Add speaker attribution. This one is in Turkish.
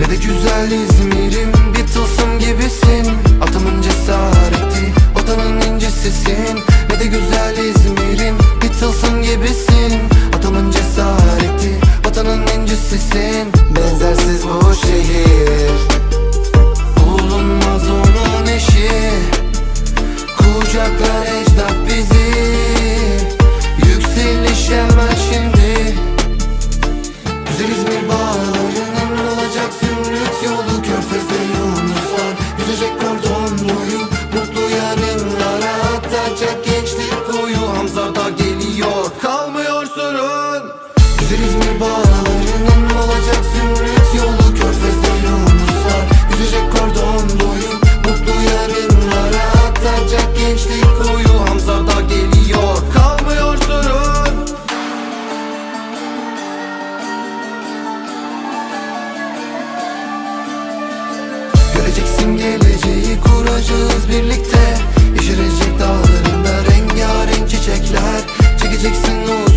Speaker 1: güzel İzmir'im bir tılsım gibisin. Atımın cesareti vatanın incisisin Ne de güzel İzmir'im bir tılsım gibisin. Atımın cesareti vatanın incisisin Benzersiz bu şehir Güzel İzmir bağlarının olacak zümrüt yolu Körfez'de yunuslar yüzecek kordon boyu Mutlu yarınlara atacak gençlik koyu Hamza da geliyor kalmıyor sorun. Göreceksin geleceği kuracağız birlikte. Yeşerecek dağlarında rengarenk çiçekler. Çekeceksin o